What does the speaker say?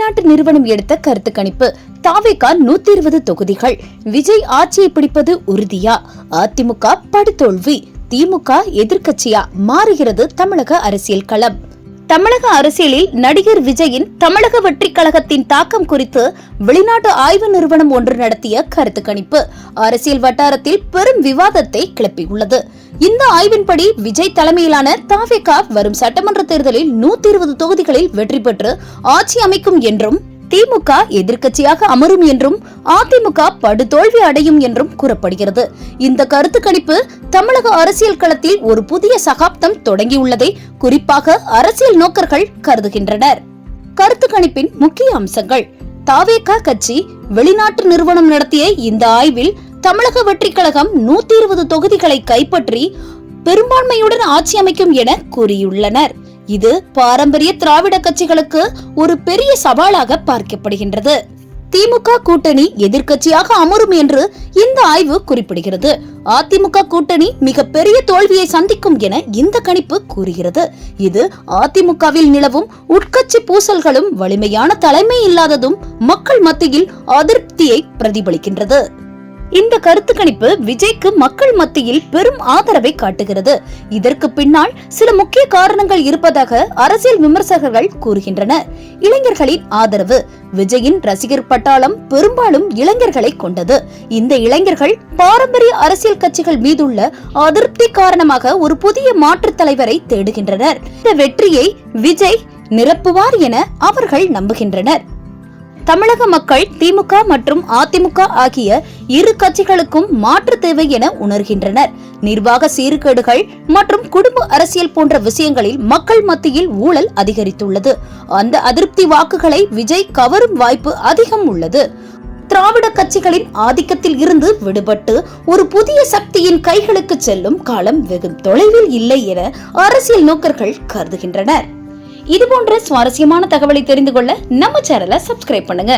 வெளிநாட்டு நிறுவனம் எடுத்த கருத்து கணிப்பு தாவேகா நூத்தி இருபது தொகுதிகள். விஜய் ஆட்சியை பிடிப்பது உறுதியா? அதிமுக படுதோல்வி. திமுக எதிர்க்கட்சியா? மாறுகிறது தமிழக அரசியல் களம். தமிழக அரசியலில் நடிகர் விஜயின் தமிழக வெற்றிக் கழகத்தின் தாக்கம் குறித்து வெளிநாட்டு ஆய்வு நிறுவனம் ஒன்று நடத்திய கருத்து கணிப்பு. அரசியல் வட்டாரத்தில் பெரும் விவாதத்தை கிளப்பியுள்ளது. இந்த ஆய்வின்படி விஜய் தலைமையிலான தாவேகா வரும் சட்டமன்ற தேர்தலில் நூத்தி இருபது தொகுதிகளில் வெற்றி பெற்று ஆட்சி அமைக்கும் என்றும் திமுக எதிர்க்கட்சியாக அமரும் என்றும் அதிமுக படுதோல்வி அடையும் என்றும் கூறப்படுகிறது. இந்த கருத்து கணிப்பு தமிழக அரசியல் களத்தில் ஒரு புதிய சகாப்தம் தொடங்கியுள்ளதை குறிப்பாக அரசியல் நோக்கர்கள் கருதுகின்றனர். கருத்து கணிப்பின் முக்கிய அம்சங்கள். தாவேகா கட்சி வெளிநாட்டு நிறுவனம் நடத்திய இந்த ஆய்வில் தமிழக வெற்றிக் கழகம் நூத்தி இருபது தொகுதிகளை கைப்பற்றி பெரும்பான்மையுடன் ஆட்சி அமைக்கும் என கூறியுள்ளனர். இது பாரம்பரிய திராவிட கட்சிகளுக்கு ஒரு பெரிய சவாலாக பார்க்கப்படுகின்றது. திமுக கூட்டணி எதிர்கட்சியாக அமரும் என்று இந்த ஆய்வு குறிப்பிடுகிறது. அதிமுக கூட்டணி மிக பெரிய தோல்வியை சந்திக்கும் என இந்த கணிப்பு கூறுகிறது. இது அதிமுகவில் நிலவும் உட்கட்சி பூசல்களும் வலிமையான தலைமை இல்லாததும் மக்கள் மத்தியில் அதிருப்தியை பிரதிபலிக்கின்றது. இந்த கருத்து கணிப்பு விஜய்க்கு மக்கள் மத்தியில் பெரும் ஆதரவை காட்டுகிறது. இதற்கு பின்னால் சில முக்கிய காரணங்கள் இருப்பதாக அரசியல் விமர்சகர்கள் கூறுகின்றனர் இளைஞர்களின் ஆதரவு. விஜயின் ரசிகர் பட்டாளம் பெரும்பாலும் இளைஞர்களை கொண்டது. இந்த இளைஞர்கள் பாரம்பரிய அரசியல் கட்சிகள் மீதுள்ள அதிருப்தி காரணமாக ஒரு புதிய மாற்றுத் தலைவரை தேடுகின்றனர். இந்த வெற்றியை விஜய் நிரப்புவார் என அவர்கள் நம்புகின்றனர். தமிழக மக்கள் திமுக மற்றும் அதிமுக ஆகிய இரு கட்சிகளுக்கும் மாற்று தேவை என உணர்கின்றனர். நிர்வாக சீர்கேடுகள் மற்றும் குடும்ப அரசியல் போன்ற விஷயங்களில் மக்கள் மத்தியில் ஊழல் அதிகரித்துள்ளது. அந்த அதிருப்தி வாக்குகளை விஜய் கவரும் வாய்ப்பு அதிகம் உள்ளது. திராவிட கட்சிகளின் ஆதிக்கத்தில் இருந்து விடுபட்டு ஒரு புதிய சக்தியின் கைகளுக்கு செல்லும் காலம் வெகு தொலைவில் இல்லை என அரசியல் நோக்கர்கள் கருதுகின்றனர். இது போன்ற சுவாரஸ்யமான தகவலை தெரிந்து கொள்ள நம்ம சேனலை சப்ஸ்கிரைப் பண்ணுங்க.